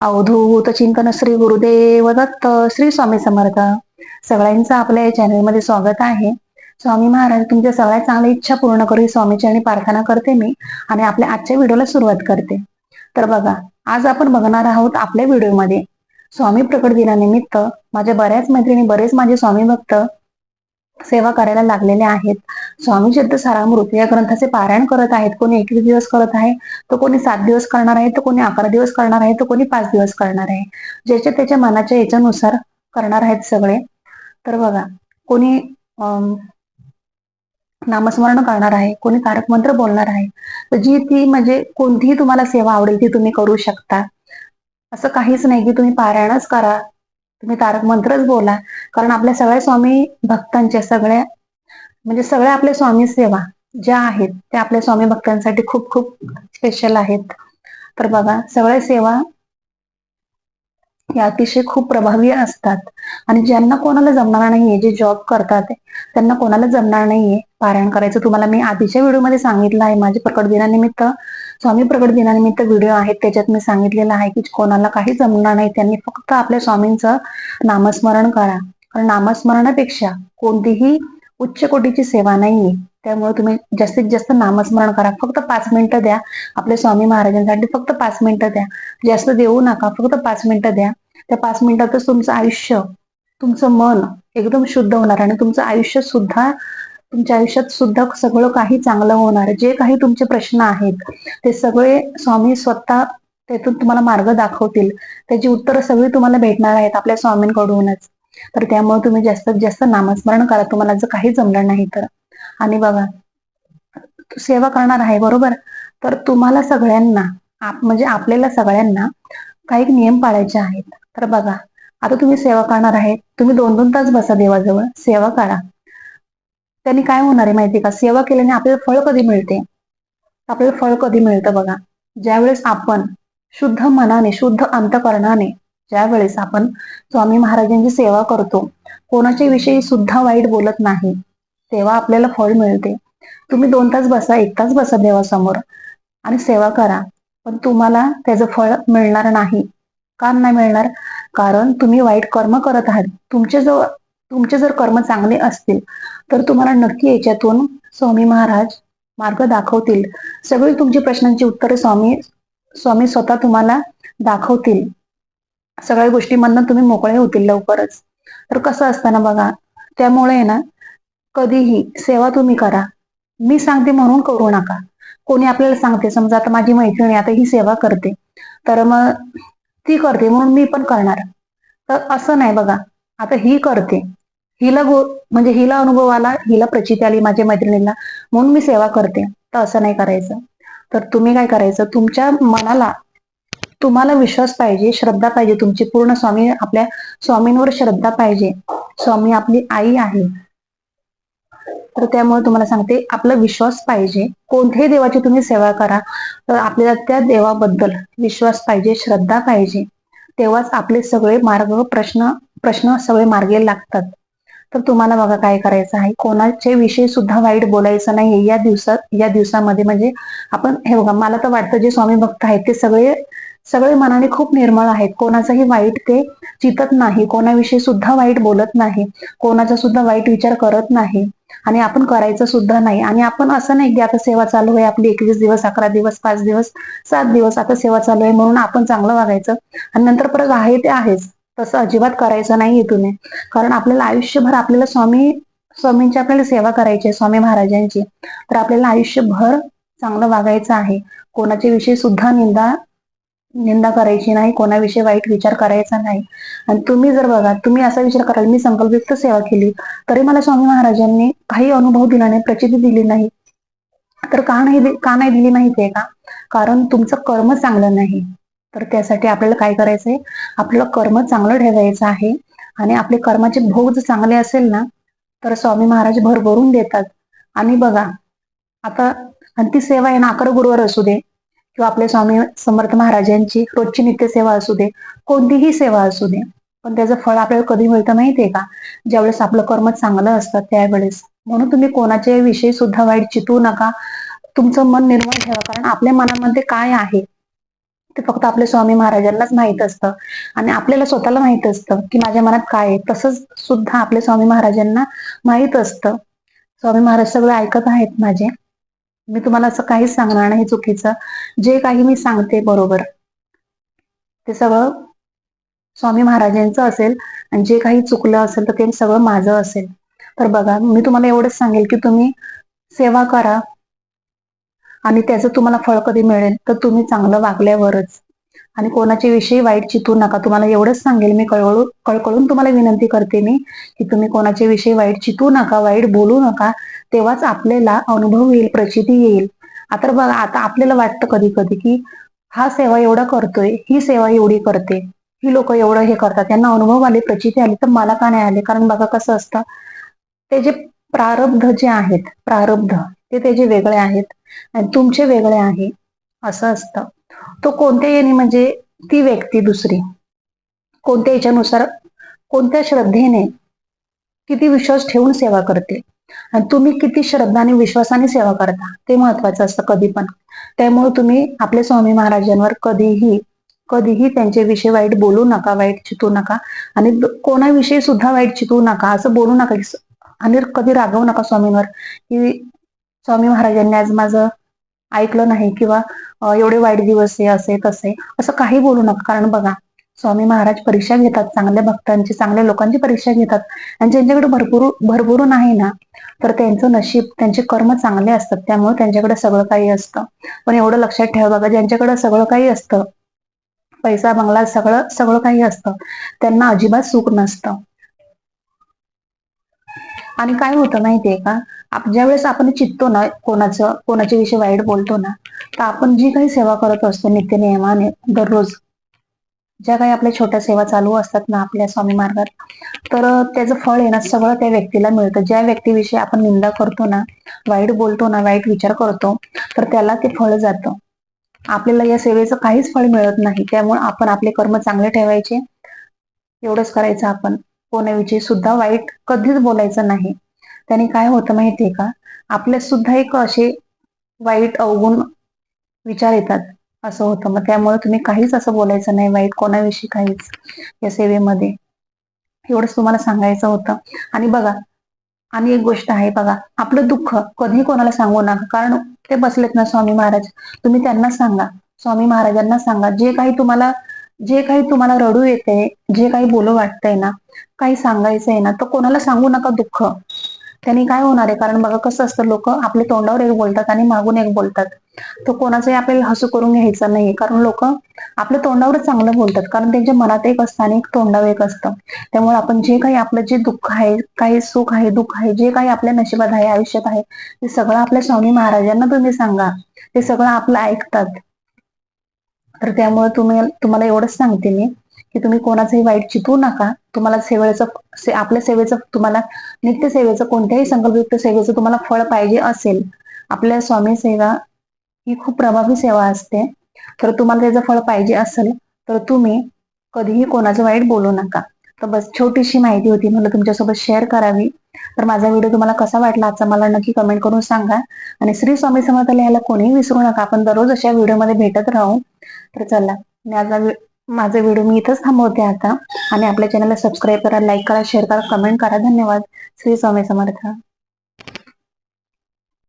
अवधूत चिंतन श्री गुरुदेव दत्त श्री स्वामी समर्थ. सगळ्यांचं आपल्या या चॅनलमध्ये स्वागत आहे. स्वामी महाराज तुमच्या सगळ्या चांगल्या इच्छा पूर्ण करू ही आणि प्रार्थना करते मी आणि आपल्या आजच्या व्हिडिओला सुरुवात करते. तर बघा आज आपण बघणार आहोत आपल्या व्हिडिओमध्ये. स्वामी प्रकट दिनानिमित्त माझ्या बऱ्याच मैत्रिणी बरेच माझे स्वामी भक्त सेवा करायला लागलेले आहेत. स्वामी चित्त सारामृत या ग्रंथाचे पारायण करत आहेत. कोणी एकवीस दिवस करत आहे तर कोणी सात दिवस करणार आहे तर कोणी अकरा दिवस करणार आहे तर कोणी पाच दिवस करणार आहे. ज्याच्या त्याच्या मनाच्या याच्यानुसार करणार आहेत सगळे. तर बघा कोणी अं, नामस्मरण करणार आहे कोणी तारक मंत्र बोलणार आहे तर जी ती म्हणजे कोणतीही तुम्हाला सेवा आवडेल ती तुम्ही करू शकता. असं काहीच नाही की तुम्ही पारायणच करा तुम्ही तारक मंत्रच बोला. कारण आपल्या सगळ्या स्वामी भक्तांच्या सगळ्या म्हणजे सगळ्या आपल्या स्वामी सेवा ज्या आहेत त्या आपल्या स्वामी भक्तांसाठी खूप खूप स्पेशल आहेत. तर बघा सगळ्या सेवा या अतिशय खूप प्रभावी असतात. आणि ज्यांना कोणाला जमणार नाहीये जे जॉब करतात त्यांना कोणाला जमणार नाहीये पारायण करायचं. तुम्हाला मी आधीच्या व्हिडिओमध्ये सांगितलं आहे माझे प्रकट दिनानिमित्त स्वामी प्रगट दिनानिमित्त व्हिडिओ आहेत. त्याच्यात मी सांगितलेलं आहे की कोणाला काही जमणार नाही त्यांनी फक्त आपल्या स्वामींचं नामस्मरण करा. कारण नामस्मरणापेक्षा कोणतीही उच्च कोटीची सेवा नाहीये. त्यामुळे तुम्ही जास्तीत जास्त नामस्मरण करा. फक्त पाच मिनिटं द्या. आपल्या स्वामी महाराजांसाठी फक्त पाच मिनिटं द्या. जास्त देऊ नका. फक्त पाच मिनिटं द्या. त्या पाच मिनिटातच तुमचं आयुष्य तुमचं मन एकदम शुद्ध होणार आणि तुमचं आयुष्य सुद्धा तुमच्या आयुष्यात सुद्धा सगळं काही चांगलं होणार. जे काही तुमचे प्रश्न आहेत ते सगळे स्वामी स्वतः त्यातून तुम्हाला मार्ग दाखवतील. त्याची उत्तरं सगळी तुम्हाला भेटणार आहेत आपल्या स्वामींकडूनच. तर त्यामुळे तुम्ही जास्तीत जास्त नामस्मरण करा. तुम्हाला जर काही जमणार नाही तर. आणि बघा सेवा करणार आहे बरोबर? तर तुम्हाला सगळ्यांना आप म्हणजे आपल्याला सगळ्यांना काही नियम पाळायचे आहेत. तर बघा आता तुम्ही सेवा करणार आहे. तुम्ही दोन दोन तास बसा देवाजवळ. सेवा करा. त्यांनी काय होणार आहे माहिती का? सेवा केल्याने आपल्याला फळ कधी मिळते? आपल्याला फळ कधी मिळतं बघा. ज्यावेळेस आपण शुद्ध मनाने शुद्ध अंतकरणाने ज्यावेळेस आपण स्वामी महाराजांची सेवा करतो कोणाच्या विषयी सुद्धा वाईट बोलत नाही तेव्हा आपल्याला फळ मिळते. तुम्ही दोन तास बसा एक तास बसा देवासमोर आणि सेवा करा. पण तुम्हाला त्याचं फळ मिळणार नाही. का नाही मिळणार? कारण तुम्ही वाईट कर्म करत आहात. तुमचे जो तुमचे जर कर्म चांगले असतील तर तुम्हाला नक्की याच्यातून स्वामी महाराज मार्ग दाखवतील. सगळी तुमची प्रश्नांची उत्तरे स्वामी स्वामी स्वतः तुम्हाला दाखवतील. सगळ्या गोष्टीमधनं तुम्ही मोकळे होतील लवकरच. तर कसं असतं ना बघा त्यामुळे ना कधीही सेवा तुम्ही करा. मी सांगते म्हणून करू नका. कोणी आपल्याला सांगते समजा आता माझी मैत्रिणी आता ही सेवा करते. तर मग ती करते म्हणून मी पण करणार. तर असं नाही बघा. आता ही करते. हिला गो म्हणजे हिला अनुभव आला हिला प्रचिती आली माझ्या मैत्रिणीला म्हणून मी सेवा करते. तर असं नाही करायचं. तर तुम्ही काय करायचं? तुमच्या मनाला तुम्हाला विश्वास पाहिजे श्रद्धा पाहिजे तुमची. पूर्ण स्वामी आपल्या स्वामींवर श्रद्धा पाहिजे. स्वामी आपली आई आहे. तर त्यामुळे तुम्हाला सांगते आपला विश्वास पाहिजे. कोणत्याही देवाची तुम्ही सेवा करा. तर आपल्याला त्या देवाबद्दल विश्वास पाहिजे श्रद्धा पाहिजे. तेव्हाच आपले सगळे मार्ग प्रश्न प्रश्न सगळे मार्गे लागतात. तर तुम्हाला बघा काय करायचं आहे. कोणाचे विषयी सुद्धा वाईट बोलायचं नाही या दिवसात या दिवसामध्ये म्हणजे आपण हे बघा मला तर वाटतं जे स्वामी भक्त आहेत ते सगळे सगळे मनाने खूप निर्मळ आहेत. कोणाचंही वाईट ते चितत नाही. कोणाविषयी सुद्धा वाईट बोलत नाही. कोणाचा सुद्धा वाईट विचार करत नाही. आणि आपण करायचं सुद्धा नाही. आणि आपण असं नाही की आता सेवा चालू आहे आपली एकवीस दिवस अकरा दिवस पाच दिवस सात दिवस आता सेवा चालू आहे म्हणून आपण चांगलं वागायचं. आणि नंतर परत आहे ते आहेच. तसं अजिबात करायचं नाही तुम्ही कारण आपल्याला आयुष्यभर आपल्याला स्वामी स्वामींची आपल्याला सेवा करायची आहे स्वामी महाराजांची. तर आपल्याला आयुष्यभर चांगलं वागायचं आहे. कोणाच्या विषयी सुद्धा निंदा निंदा करायची नाही कोणाविषयी वाईट विचार करायचा नाही. आणि तुम्ही जर बघा तुम्ही असा विचार कराल मी संकल्पयुक्त सेवा केली तरी मला स्वामी महाराजांनी काही अनुभव दिला नाही प्रचिती दिली नाही. तर का नाही दि- का नाही दिली माहितीये का? कारण तुमचं कर्म चांगलं नाही. तर त्यासाठी आपल्याला काय करायचंय? आपलं कर्म चांगलं ठेवायचं आहे. आणि आपले कर्माचे भोग जर चांगले असेल ना तर स्वामी महाराज भरभरून देतात. आणि बघा आता आणि ती सेवा आहे ना अकरा गुरुवार असू दे किंवा आपले स्वामी समर्थ महाराजांची रोजची नित्यसेवा असू दे कोणतीही सेवा असू दे पण त्याचं फळ आपल्याला कधी मिळतं माहितीये का? ज्यावेळेस आपलं कर्म चांगलं असतं त्यावेळेस. म्हणून तुम्ही कोणाच्या विषयी सुद्धा वाईट चितवू नका. तुमचं मन निर्मळ ठेवा कारण आपल्या मनामध्ये काय आहे? ते फक्त आपल्या स्वामी महाराजांनाच माहीत असतं. आणि आपल्याला स्वतःला माहीत असतं की माझ्या मनात काय आहे. तसंच सुद्धा आपल्या स्वामी महाराजांना माहीत असतं. स्वामी महाराज सगळे ऐकत आहेत माझे. मी तुम्हाला असं काहीच सांगणार नाही चुकीचं. जे काही मी सांगते बरोबर. ते सगळं स्वामी महाराजांचं असेल आणि जे काही चुकलं असेल तर ते सगळं माझं असेल. तर बघा मी तुम्हाला एवढंच सांगेल की तुम्ही सेवा करा. आणि त्याचं तुम्हाला फळ कधी मिळेल तर तुम्ही चांगलं वागल्यावरच. आणि कोणाच्या विषयी वाईट चितू नका. तुम्हाला एवढंच सांगेल मी कळवळू कळकळून तुम्हाला विनंती करते मी की तुम्ही कोणाच्या विषयी वाईट चितू नका वाईट बोलू नका तेव्हाच आपल्याला अनुभव येईल प्रचिती येईल. आता बघा आता आपल्याला वाटतं कधी कधी की हा सेवा एवढा करतोय ही सेवा एवढी करते ही लोक एवढं हे करतात त्यांना अनुभव आले प्रचिती आली तर मला का नाही आले? कारण बघा कसं असतं ते जे प्रारब्ध जे आहेत प्रारब्ध ते त्याचे वेगळे आहेत आणि तुमचे वेगळे आहे असं असतं. तो कोणत्या याने म्हणजे ती व्यक्ती दुसरी. कोणत्या याच्यानुसार कोणत्या श्रद्धेने किती विश्वास ठेवून सेवा करते आणि तुम्ही किती श्रद्धा आणि विश्वासाने सेवा करता ते महत्वाचं असतं कधी पण. त्यामुळे तुम्ही आपल्या स्वामी महाराजांवर कधीही कधीही त्यांच्याविषयी वाईट बोलू नका वाईट चितू नका. आणि कोणाविषयी सुद्धा वाईट चितू नका असं बोलू नका. आणि कधी रागवू नका स्वामींवर. की स्वामी महाराजांनी आज माझं ऐकलं नाही किंवा एवढे वाईट दिवस हे असे तसे असं काही बोलू नका. कारण बघा स्वामी महाराज परीक्षा घेतात चांगल्या भक्तांची चांगल्या लोकांची परीक्षा घेतात. आणि ज्यांच्याकडे भरपूर भरपूर नाही ना तर त्यांचं नशीब त्यांचे कर्म चांगले असतात. त्यामुळे त्यांच्याकडे सगळं काही असतं. पण एवढं लक्षात ठेवा बघा ज्यांच्याकडे सगळं काही असतं पैसा बंगला सगळं सगळं काही असतं त्यांना अजिबात सुख नसतं. आणि काय होतं माहितीये का? ज्या वेळेस आपण चित्तो ना कोणाचं कोणाच्या विषयी वाईट बोलतो ना तर आपण जी काही सेवा करत असतो नित्य नियमाने दररोज ज्या काही आपल्या छोट्या सेवा चालू असतात ना आपल्या स्वामी मार्गात तर त्याचं फळ आहे ना सगळं त्या व्यक्तीला मिळतं. ज्या व्यक्तीविषयी आपण निंदा करतो ना वाईट बोलतो ना वाईट विचार करतो तर त्याला ते फळ जातं. आपल्याला या सेवेचं काहीच फळ मिळत नाही. त्यामुळे आपण आपले कर्म चांगले ठेवायचे एवढंच करायचं आपण. कोणाविषयी सुद्धा वाईट कधीच बोलायचं नाही. त्याने काय होतं माहितीये का? आपल्या सुद्धा एक असे वाईट अवगुण विचार येतात. असं होतं. मग त्यामुळे तुम्ही काहीच असं बोलायचं नाही. वाईट कोणाविषयी काहीच या सेवेमध्ये. एवढंच तुम्हाला सांगायचं होतं. आणि बघा आणि एक गोष्ट आहे बघा. आपलं दुःख कधी कोणाला सांगू नका. कारण ते बसलेत ना स्वामी महाराज. तुम्ही त्यांना सांगा. स्वामी महाराजांना सांगा. जे काही तुम्हाला जे काही तुम्हाला रडू येते जे काही बोलू वाटतंय ना काही सांगायचंय ना तर कोणाला सांगू नका दुःख. त्यांनी काय होणार आहे? कारण बघा कसं असतं लोक आपल्या तोंडावर एक बोलतात आणि मागून एक बोलतात. तर कोणाचंही आपल्याला हसू करून घ्यायचं नाही कारण लोक आपल्या तोंडावर चांगलं बोलतात. कारण त्यांच्या मनात एक असतं आणि एक तोंडावर एक असतं. त्यामुळे आपण जे काही आपलं जे दुःख आहे काही सुख आहे दुःख आहे जे काही आपल्या नशिबात आहे आयुष्यात आहे ते सगळं आपल्या स्वामी महाराजांना तुम्ही सांगा. ते सगळं आपलं ऐकतात. तर त्यामुळे तुम्ही तुम्हाला एवढंच सांगते मी की तुम्ही कोणाचंही वाईट चितवू नका. तुम्हाला सेवेचं से आपल्या सेवेचं तुम्हाला नित्य सेवेचं कोणत्याही संकल्पयुक्त सेवेचं तुम्हाला फळ पाहिजे असेल आपल्या स्वामी सेवा ही खूप प्रभावी सेवा असते. तर तुम्हाला त्याचं फळ पाहिजे असेल तर तुम्ही कधीही कोणाचं वाईट बोलू नका. तर बस छोटीशी माहिती होती मला तुमच्यासोबत शेअर करावी. तर माझा व्हिडिओ तुम्हाला कसा वाटला आजचा मला नक्की कमेंट करून सांगा. आणि श्री स्वामी समर्थ लिहायला कोणीही विसरू नका. आपण दररोज अशा व्हिडिओमध्ये भेटत राहू. तर चला माझा माझा व्हिडिओ मी इथंच थांबवते आता. आणि आपल्या चॅनलला सबस्क्राईब करा लाईक करा शेअर करा कमेंट करा. धन्यवाद. श्री स्वामी समर्थ.